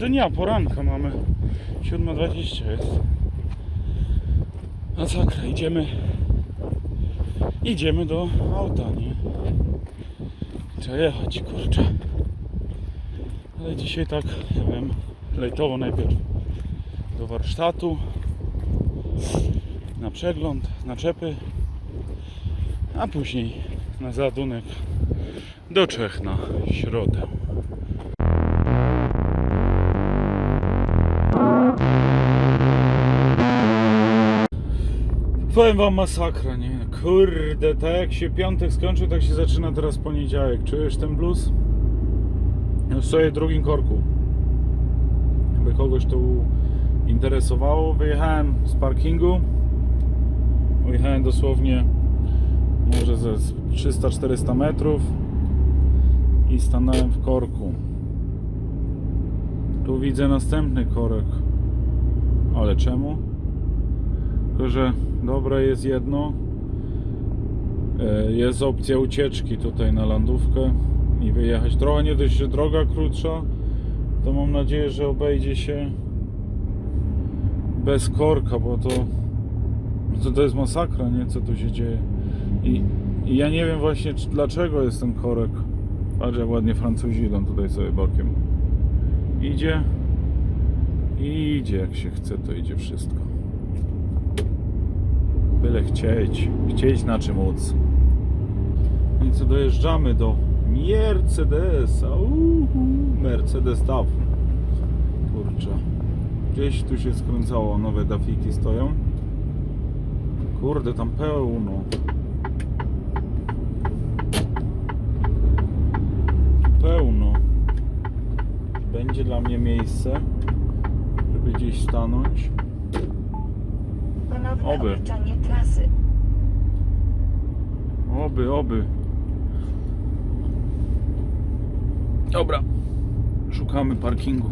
No dnia, poranka mamy. 7.20 jest. Masakra, idziemy. Idziemy do auta, nie? Trzeba jechać, kurczę. Ale dzisiaj tak, nie wiem, lejtowo najpierw do warsztatu. Na przegląd, na czepy. A później na załadunek do Czech na środę. Powiem wam masakra, nie? Kurde, tak jak się piątek skończył, tak się zaczyna teraz poniedziałek. Czujesz ten blues? Już stoję w drugim korku. Jakby kogoś to interesowało, wyjechałem z parkingu. Wyjechałem dosłownie może ze 300-400 metrów i stanąłem w korku. Tu widzę następny korek. Ale czemu? Tylko, że dobre jest jedno. E, Jest opcja ucieczki tutaj na landówkę i wyjechać. Trochę nie dość, że droga krótsza, to mam nadzieję, że obejdzie się bez korka, bo to to, to jest masakra, nie? Co tu się dzieje. I, I ja nie wiem właśnie czy, dlaczego jest ten korek. Patrz jak ładnie Francuzi idą tutaj sobie bokiem. Idzie. I idzie jak się chce, to idzie wszystko. Byle chcieć. Chcieć na czym móc. No I co dojeżdżamy do Mercedesa. Uhu, Mercedes DAF. Kurczę. Gdzieś tu się skręcało, nowe dafiki stoją. Kurde, tam pełno. Pełno. Będzie dla mnie miejsce, żeby gdzieś stanąć. Oby. Oby, oby. Dobra. Szukamy parkingu.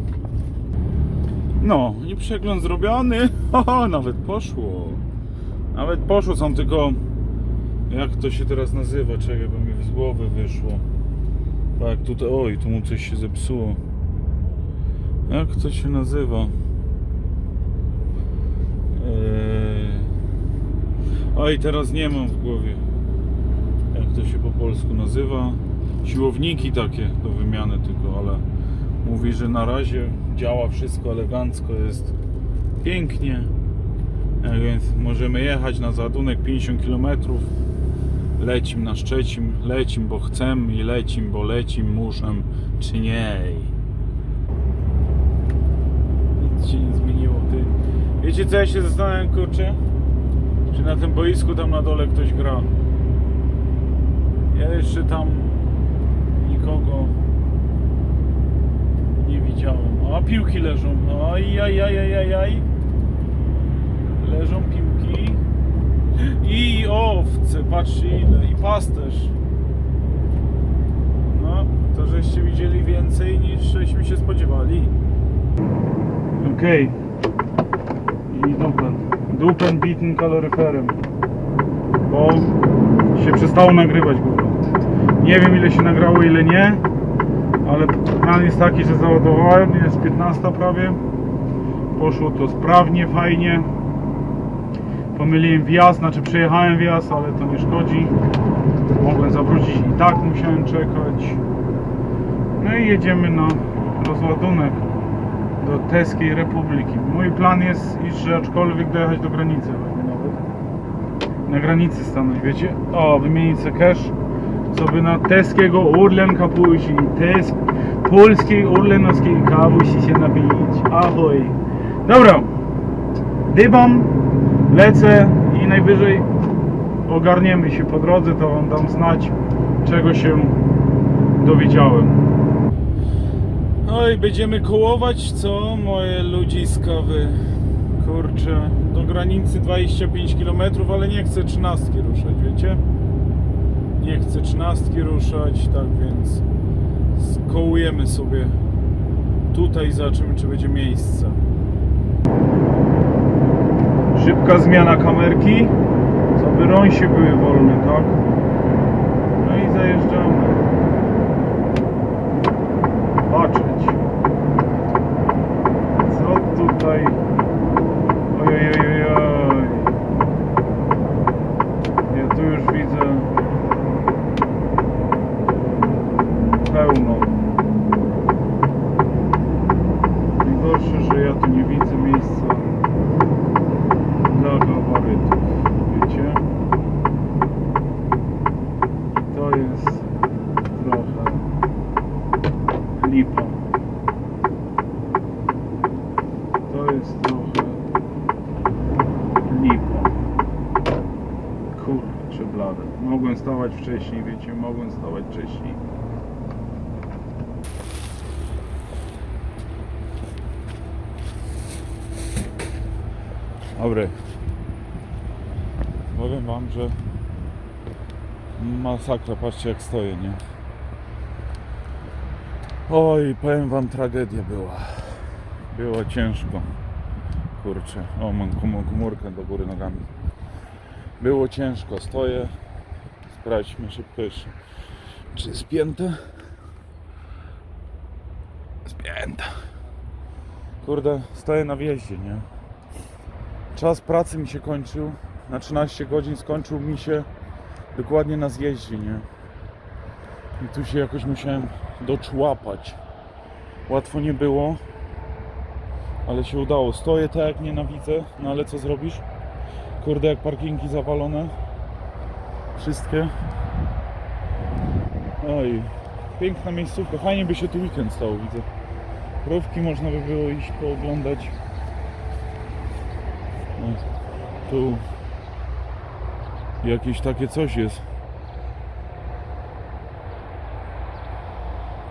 No i przegląd zrobiony. Haha, nawet poszło. Nawet poszło, są tylko... Jak to się teraz nazywa? Czekaj, bo mi z głowy wyszło. Tak, tutaj... Oj, tu mu coś się zepsuło. Jak to się nazywa? Eee... Oj, teraz nie mam w głowie. Jak to się po polsku nazywa? Siłowniki takie do wymiany tylko, ale mówi, że na razie działa wszystko elegancko, jest pięknie. Tak więc możemy jechać na załadunek 50 km. Lecim na Szczecin, lecim, bo chcę i lecim, bo lecim muszę, czy nie. Nic się nie zmieniło, ty. Wiecie co ja się zastanawiam, kurczę? Czy na tym boisku tam na dole ktoś gra? Ja jeszcze tam nikogo nie widziałem. A piłki leżą. Aj, aj, aj, aj, aj. Leżą piłki. I owce, patrzcie ile. I pasterz. No, to żeście widzieli więcej niż żeśmy się spodziewali. Okej. I dupen. Dupen bitym kaloryferem. Bo się przestało nagrywać gówno. Nie wiem ile się nagrało, ile nie. Ale plan jest taki, że załadowałem. Jest 15 prawie. Poszło to sprawnie, fajnie. Pomyliłem wjazd, znaczy przejechałem wjazd, ale to nie szkodzi. Mogłem zawrócić i tak musiałem czekać. No i jedziemy na rozładunek do Teskiej Republiki. Mój plan jest że aczkolwiek dojechać do granicy nawet. Na granicy stanąć, wiecie? O, wymienić sobie cash, sobie na teskiego urlenka pójść i tes, polskiej urlenowskiej kawusi się napić. Ahoj. Dobra, dybam, lecę i najwyżej ogarniemy się po drodze, to wam dam znać, czego się dowiedziałem. No i będziemy kołować, co moje ludziska wy... Kurczę, do granicy 25 km, ale nie chcę 13 ruszać, wiecie? Nie chcę 13 ruszać, tak więc skołujemy sobie tutaj, zobaczymy czy będzie miejsce. Szybka zmiana kamerki, co by rąsie były wolne, tak? No i zajeżdżamy. Patrzeć. No. Najgorsze, że ja tu nie widzę miejsca dla gabarytów. Wiecie? I to jest trochę lipa. To jest trochę lipa. Kurczę blade. Mogłem stawać wcześniej, wiecie, mogłem stawać wcześniej. Dobry. Powiem wam, że masakra, patrzcie jak stoję, nie? Oj, powiem wam, tragedia była. Było ciężko. Kurczę, o mam kom- komórkę do góry nogami. Było ciężko, stoję. Sprawdźmy szybko jeszcze. Czy spięte? Spięte. Kurde, stoję na wjeździe, nie? Czas pracy mi się kończył. Na 13 godzin skończył mi się dokładnie na zjeździe, nie? I tu się jakoś musiałem doczłapać. Łatwo nie było, ale się udało. Stoję tak jak nienawidzę, no ale co zrobisz? Kurde, jak parkingi zawalone. Wszystkie. Oj, piękna miejscówka. Fajnie by się tu weekend stał, widzę. Krówki można by było iść pooglądać. No, tu jakieś takie coś jest.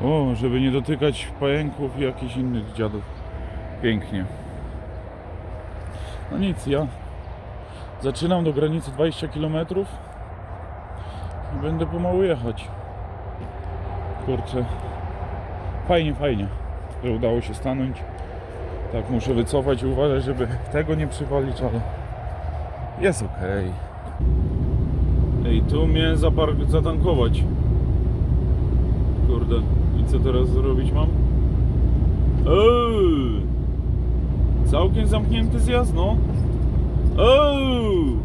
O, żeby nie dotykać pająków i jakichś innych dziadów. Pięknie. No nic, ja zaczynam do granicy 20 km i będę pomału jechać. Kurczę. Fajnie, fajnie, że udało się stanąć. Tak, muszę wycofać i uważać, żeby tego nie przywalić, ale jest ok. Ej, tu mnie zapar- zatankować. Kurde, i co teraz zrobić mam? Eee, całkiem zamknięty zjazd, no. Eee,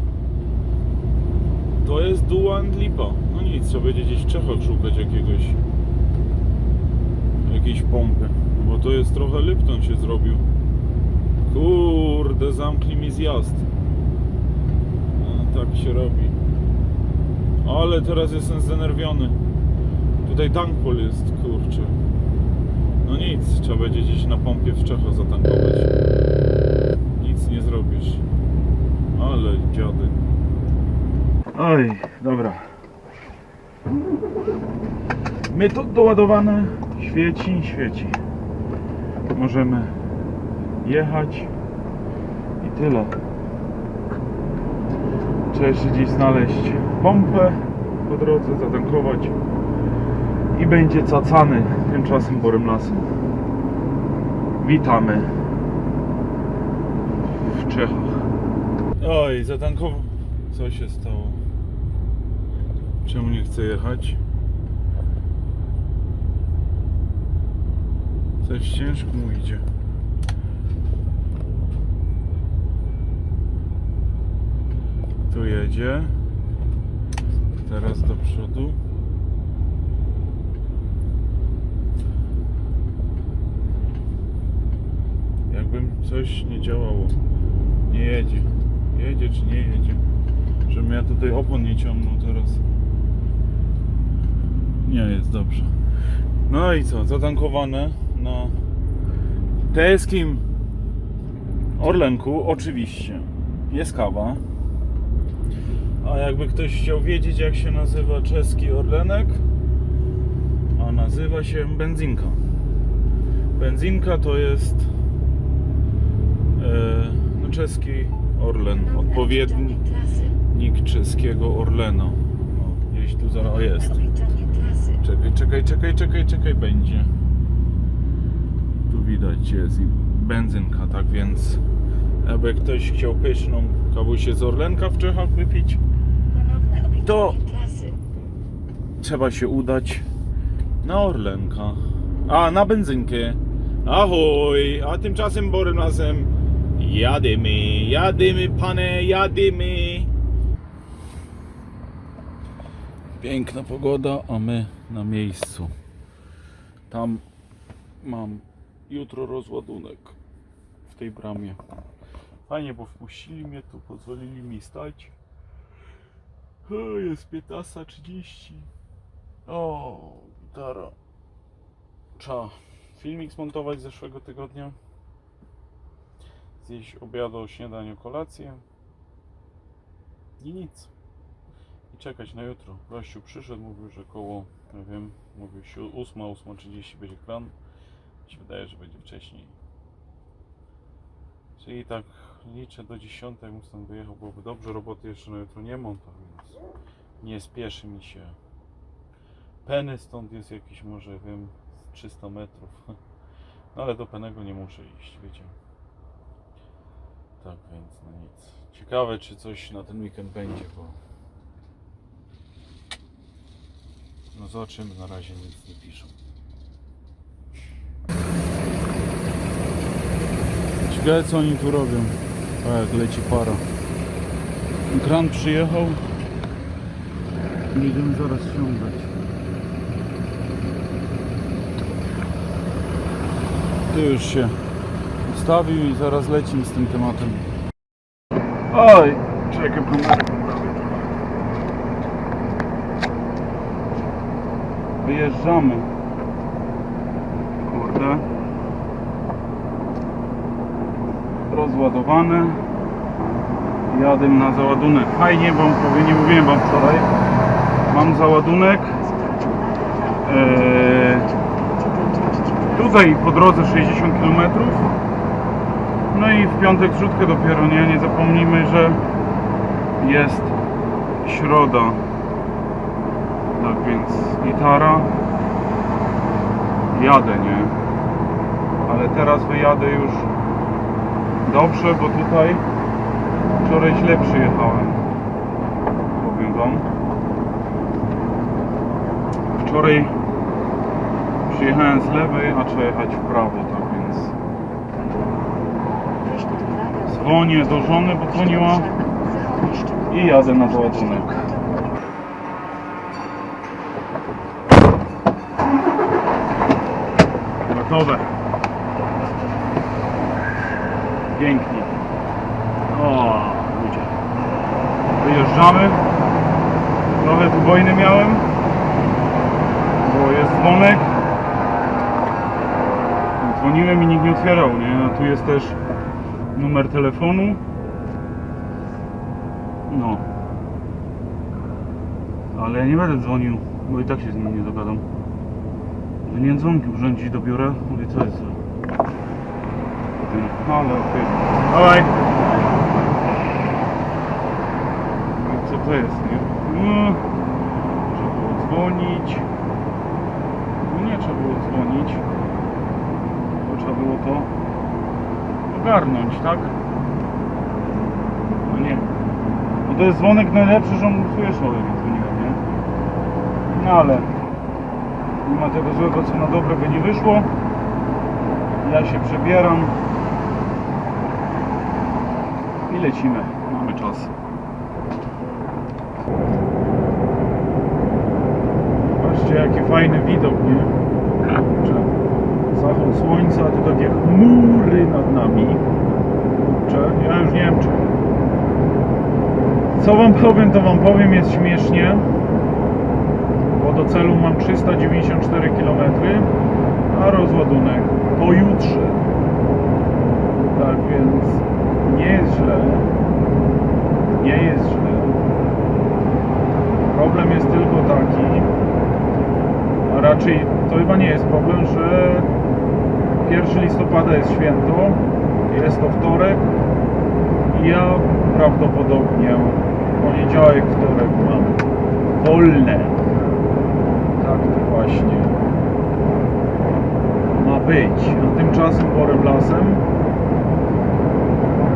to jest Dua and Lipa. No nic, trzeba będzie gdzieś w Czechach szukać jakiegoś jakiejś pompy. Bo to jest trochę Lipton się zrobił. Kurde, zamknij mi zjazd. No, tak się robi. Ale teraz jestem zdenerwiony. Tutaj tankpol jest, kurczę. No nic, trzeba będzie gdzieś na pompie w Czechach zatankować. Nic nie zrobisz. Ale dziady. Oj, dobra. My to doładowane świeci, świeci. Możemy jechać i tyle. Trzeba jeszcze gdzieś znaleźć pompę po drodze, zatankować i będzie cacany tymczasem borem lasem. Witamy w Czechach. Oj, zatankował. Co się stało? Czemu nie chce jechać? Coś ciężko mu idzie. Tu jedzie. Teraz do przodu. Jakbym coś nie działało. Nie jedzie. Jedzie czy nie jedzie? Żebym ja tutaj opon nie ciągnął teraz. Nie jest dobrze. No i co? Zatankowane na teskim Orlenku oczywiście jest kawa. A jakby ktoś chciał wiedzieć jak się nazywa czeski Orlenek, a nazywa się benzinka. Benzinka to jest e, no czeski Orlen, odpowiednik czeskiego Orlena. No, gdzieś tu zaraz o jest. Czekaj, czekaj, czekaj, czekaj, czekaj, będzie. Tu widać jest i benzynka, tak więc jakby ktoś chciał pyszną kawusię z Orlenka w Czechach wypić, To- trzeba się udać na Orlenka. A, na benzynkę. Ahoj, a tymczasem borem razem jadymy, jadymy panie, jadymy. Piękna pogoda, a my na miejscu. Tam mam jutro rozładunek w tej bramie. Fajnie, bo wpuścili mnie tu, pozwolili mi stać. Jest 15.30. O, gitara. Trzeba filmik zmontować z zeszłego tygodnia. Zjeść obiadu, śniadanie, kolację. I nic. I czekać na jutro. Gościu przyszedł, mówił, że koło, nie wiem, mówił 8, 8.30 będzie kran. Mi się wydaje, że będzie wcześniej. Czyli tak liczę do 10, jakbym stąd wyjechał, byłoby dobrze. Roboty jeszcze na jutro nie mam, tak więc nie spieszy mi się. Peny stąd jest jakieś może, wiem, z 300 metrów. No ale do Penego nie muszę iść, wiecie. Tak więc, no nic. Ciekawe, czy coś na ten weekend będzie, bo... No zobaczymy, na razie nic nie piszą. Ciekawe co oni tu robią. O jak leci para. Kran przyjechał. Będziemy zaraz ściągać. Tu już się ustawił i zaraz lecimy z tym tematem. Oj, czekaj, kamerę poprawię. Wyjeżdżamy. Kurde. Rozładowane. Jadę na załadunek. Fajnie wam powiem, nie mówiłem wam wczoraj. Mam załadunek. Eee, tutaj po drodze 60 km. No i w piątek zrzutkę dopiero, nie? Nie zapomnijmy, że jest środa. Tak więc gitara. Jadę, nie? Ale teraz wyjadę już dobrze, bo tutaj wczoraj źle przyjechałem. Powiem wam. Wczoraj przyjechałem z lewej, a trzeba jechać w prawo, tak więc dzwonię do żony, bo dzwoniła i jadę na załadunek. Gotowe. Pięknie. O, ludzie. Wyjeżdżamy. Trochę tu wojny miałem, bo jest dzwonek. Dzwoniłem i nikt nie otwierał, nie? A tu jest też numer telefonu. No. Ale ja nie będę dzwonił, bo i tak się z nim nie dogadam. Nie dzwonki urządzić do biura. Mówię, co jest? No, ale okej. Dawaj. Mówię, Co to jest, nie? No, trzeba było dzwonić. No nie trzeba było dzwonić. Bo trzeba było to ogarnąć, tak? No nie. No to jest dzwonek najlepszy, że on słyszał, jak dzwoniłem, nie? No ale nie ma tego złego, co na dobre by nie wyszło. Ja się przebieram lecimy. Mamy czas. Patrzcie, jaki fajny widok, nie? Kurczę. Zachód słońca, tu takie chmury nad nami. Kurczę, ja już nie wiem, czy... Co wam powiem, to wam powiem, jest śmiesznie bo do celu mam 394 km, a rozładunek pojutrze. Tak więc nie jest źle. Nie jest źle. Problem jest tylko taki, a raczej to chyba nie jest problem, że 1 listopada jest święto, jest to wtorek i ja prawdopodobnie poniedziałek, wtorek mam wolne. Tak to właśnie ma być. A tymczasem porem lasem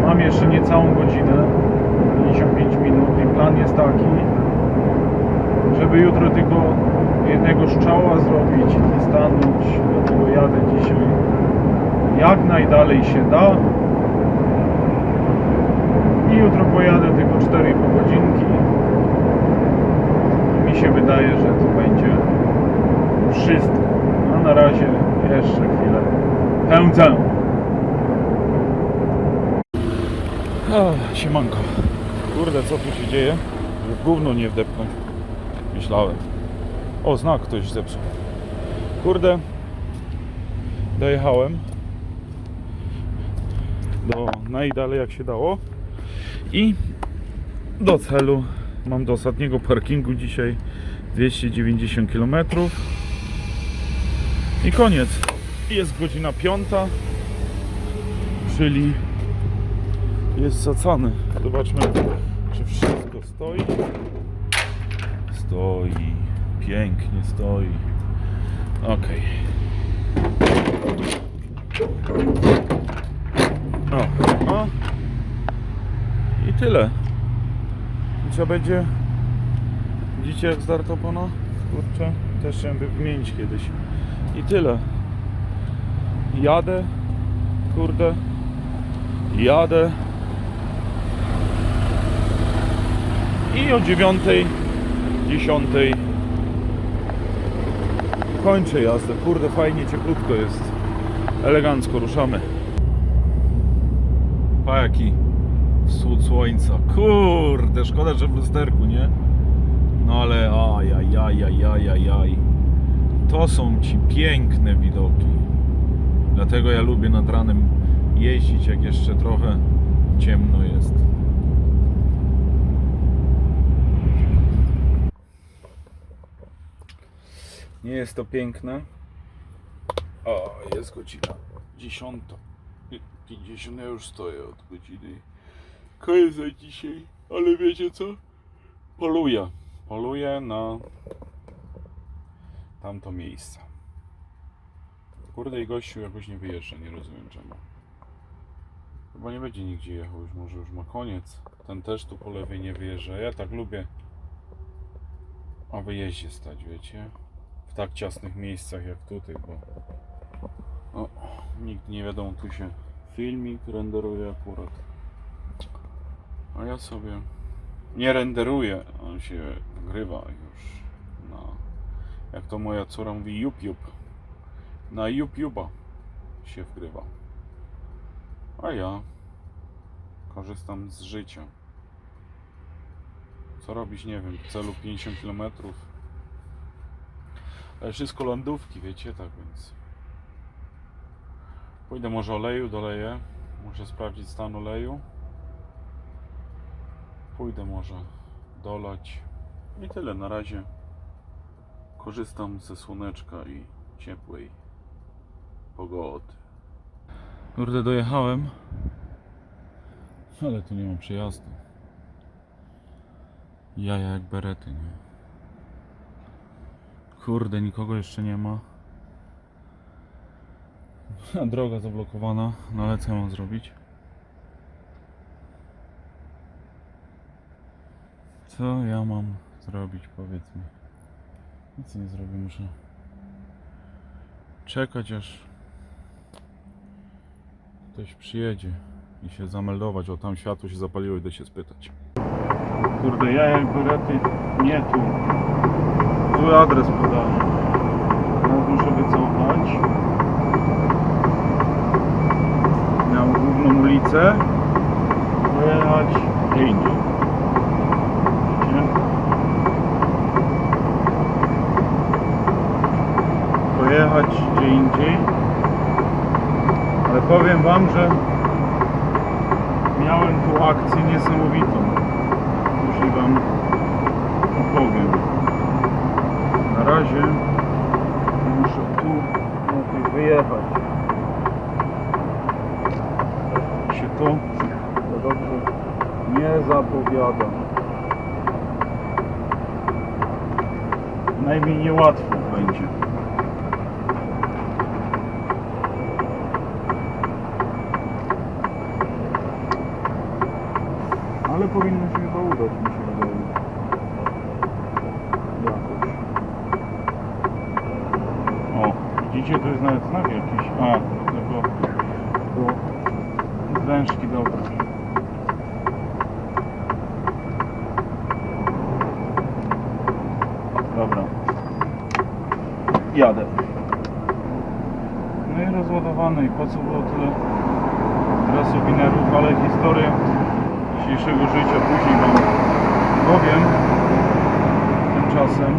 mam jeszcze niecałą godzinę, 55 minut i plan jest taki, żeby jutro tylko jednego strzała zrobić i stanąć, dlatego jadę dzisiaj jak najdalej się da i jutro pojadę tylko 4,5 godzinki mi się wydaje, że to będzie wszystko. A na razie Jeszcze chwilę. Pędzę. O, siemanko. Kurde, co tu się dzieje? W gówno nie wdepnąć. Myślałem. O, znak ktoś zepsuł. Kurde. Dojechałem. Do najdalej jak się dało. I do celu. Mam do ostatniego parkingu dzisiaj 290 km. I koniec. Jest godzina piąta, czyli jest zacany. Zobaczmy, czy wszystko stoi. Stoi. Pięknie stoi. Ok. O, o. I tyle. Co będzie? Widzicie jak zdarto opona? Kurczę, też chciałem wymienić kiedyś. I tyle. Jadę. Kurde. Jadę. I o dziewiątej, dziesiątej kończę jazdę. Kurde, fajnie, cieplutko jest. Elegancko ruszamy. Pa jaki wschód słońca. Kurde, szkoda, że w lusterku, nie? No ale ajajajajajajaj. To są ci piękne widoki. Dlatego ja lubię nad ranem jeździć, jak jeszcze trochę ciemno jest. Nie jest to piękne. O, jest godzina 10. 50 ja już stoję od godziny. Koniec za dzisiaj, ale wiecie co? Poluję. Poluję na tamto miejsce. Kurde i gościu jakoś nie wyjeżdża, nie rozumiem czemu. Chyba nie będzie nigdzie jechał, już może już ma koniec. Ten też tu po lewej nie wyjeżdża. Ja tak lubię o wyjeździe stać, wiecie? Tak ciasnych miejscach jak tutaj, bo o, nikt nie wiadomo, tu się filmik renderuje akurat. A ja sobie nie renderuję, on się wgrywa już na, jak to moja córa mówi, YouTube. Na YouTube'a się wgrywa. A ja korzystam z życia. Co robić, nie wiem, w celu 50 km. Ale wszystko lądówki, wiecie, tak więc. Pójdę może oleju, doleję. Muszę sprawdzić stan oleju. Pójdę może dolać. I tyle na razie. Korzystam ze słoneczka i ciepłej pogody. Kurde, dojechałem. Ale tu nie mam przejazdu. Jaja jak berety, nie? Kurde, nikogo jeszcze nie ma. Droga zablokowana. No ale co mam zrobić? Co ja mam zrobić, powiedz mi. Nic nie zrobię, muszę czekać aż ktoś przyjedzie i się zameldować. O, tam światło się zapaliło, idę się spytać. Kurde, ja jak berety nie tu. Zły adres podałem. Teraz muszę wycofać. Miał główną ulicę. Pojechać gdzie indziej. Pojechać gdzie indziej. Ale powiem wam, że miałem tu akcję niesamowitą. Już wam opowiem. Na razie muszę tu najpierw wyjechać. Się to to dobrze nie zapowiada. Najmniej niełatwo będzie. Ale powinno się chyba udać, mi się wydaje. Jakoś. O, widzicie, tu jest nawet znak jakiś. A, do tego, do wężki, dobra. Dobra. Jadę. No i rozładowane i po co było tyle rasowinerów, ale historię dzisiejszego życia później wam powiem. Tymczasem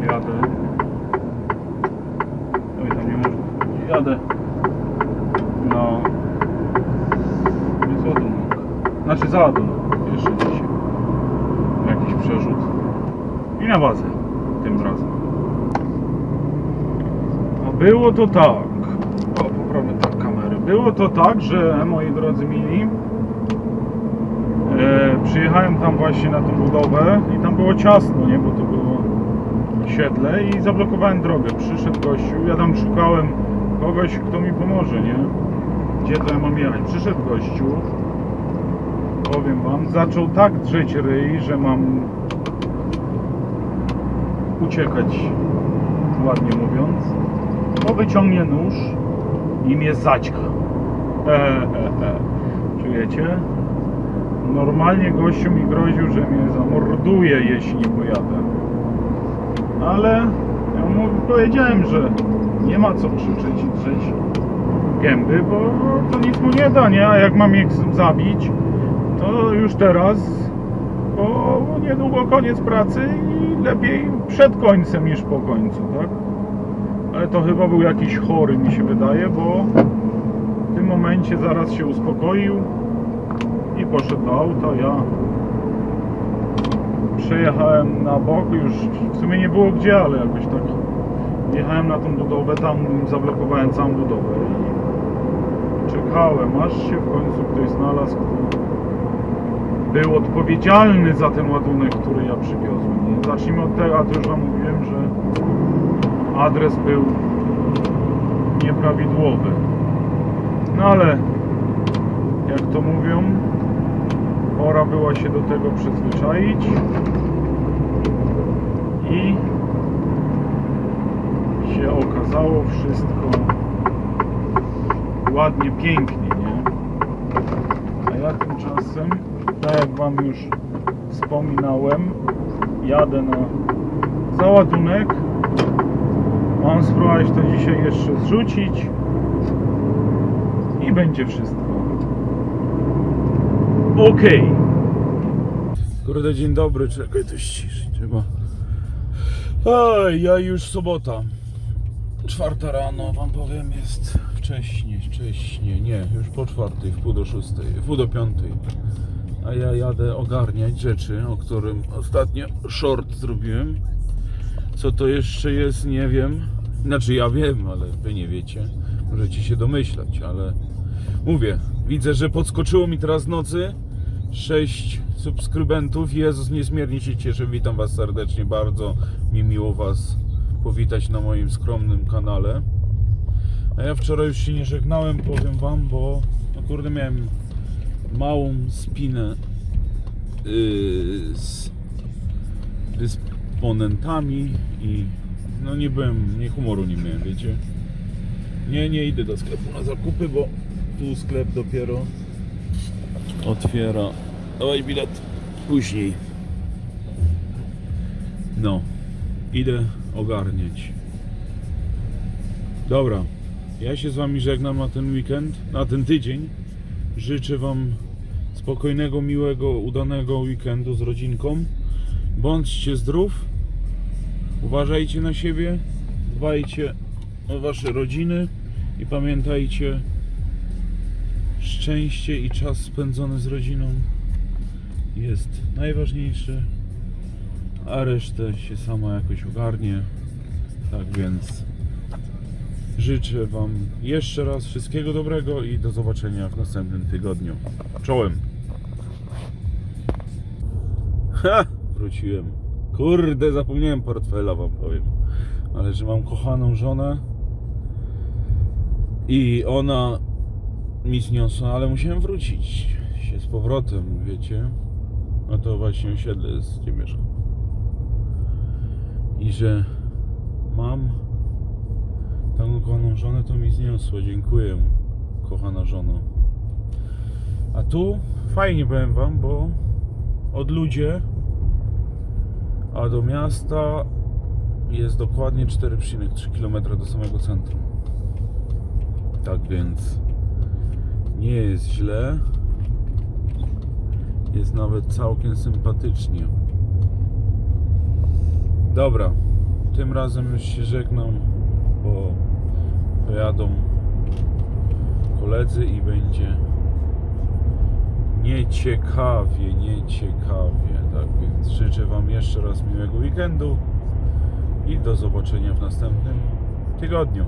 jadę. Oj, tam nie można. Jadę na nie załadunek. Znaczy załadunek. Jeszcze dzisiaj. Jakiś przerzut. I na bazę tym razem. A było to tak. O, poprawmy tak kamerę. Było to tak, że moi drodzy mili, e, przyjechałem tam właśnie na tą budowę i tam było ciasno, nie? Bo to było siedle i zablokowałem drogę. Przyszedł gościu, ja tam szukałem kogoś, kto mi pomoże, nie? Gdzie to ja mam jechać? Przyszedł gościu, powiem wam, zaczął tak drzeć ryj, że mam uciekać, ładnie mówiąc, bo wyciągnie nóż i mnie zaćka. E, e, e. Czujecie? Normalnie gościu mi groził, że mnie zamorduje, jeśli nie pojadę. Ale ja mu powiedziałem, że nie ma co krzyczeć i drzeć gęby, bo to nic mu nie da, nie? A jak mam ich zabić, to już teraz, bo niedługo koniec pracy i lepiej przed końcem niż po końcu, tak? Ale to chyba był jakiś chory, mi się wydaje, bo w tym momencie zaraz się uspokoił i poszedł do auta. Ja przejechałem na bok, już w sumie nie było gdzie, ale jakoś tak jechałem na tą budowę, tam zablokowałem całą budowę i czekałem, aż się w końcu ktoś znalazł, był odpowiedzialny za ten ładunek, który ja przywiozłem. Zacznijmy od tego, a to już Wam mówiłem, że adres był nieprawidłowy. No ale, jak to mówią, pora była się do tego przyzwyczaić i się okazało wszystko ładnie, pięknie, nie? A ja tymczasem, tak jak Wam już wspominałem, jadę na załadunek. Mam spróbować to dzisiaj jeszcze zrzucić i będzie wszystko. Ok. Kurde, dzień dobry, czekaj, to ściszyć trzeba. Oj, ja już sobota. Czwarta rano, wam powiem, jest wcześnie, wcześnie, nie, już po czwartej, w pół do szóstej, w pół do piątej. A ja jadę ogarniać rzeczy, o którym ostatnio short zrobiłem. Co to jeszcze jest, nie wiem. Znaczy ja wiem, ale wy nie wiecie. Możecie się domyślać, ale mówię, widzę, że podskoczyło mi teraz nocy 6 subskrybentów. Jezus, niezmiernie się cieszę. Witam was serdecznie, bardzo mi miło was powitać na moim skromnym kanale. A ja wczoraj już się nie żegnałem, powiem wam, bo no kurde miałem małą spinę yy, z dysponentami i no nie byłem, nie humoru nie miałem, wiecie. Nie, nie idę do sklepu na zakupy, bo tu sklep dopiero otwiera. Dawaj bilet później. No, idę ogarniać. Dobra, ja się z Wami żegnam na ten weekend, na ten tydzień. Życzę Wam spokojnego, miłego, udanego weekendu z rodzinką. Bądźcie zdrów, uważajcie na siebie, dbajcie o Wasze rodziny i pamiętajcie, szczęście i czas spędzony z rodziną jest najważniejszy, a resztę się sama jakoś ogarnie. Tak więc życzę Wam jeszcze raz wszystkiego dobrego i do zobaczenia w następnym tygodniu. Czołem! Ha! Wróciłem. Kurde, zapomniałem portfela Wam powiem. Ale że mam kochaną żonę i ona mi zniosła, ale musiałem wrócić się z powrotem, wiecie. No to właśnie osiedle jest, gdzie mieszkam. I że mam taką kochaną żonę, to mi zniosło. Dziękuję, kochana żono. A tu fajnie powiem wam, bo od ludzie, a do miasta jest dokładnie 4,3 km do samego centrum. Tak więc nie jest źle. Jest nawet całkiem sympatycznie. Dobra, tym razem już się żegnam, bo pojadą koledzy i będzie nieciekawie, nieciekawie. Tak więc życzę Wam jeszcze raz miłego weekendu i do zobaczenia w następnym tygodniu.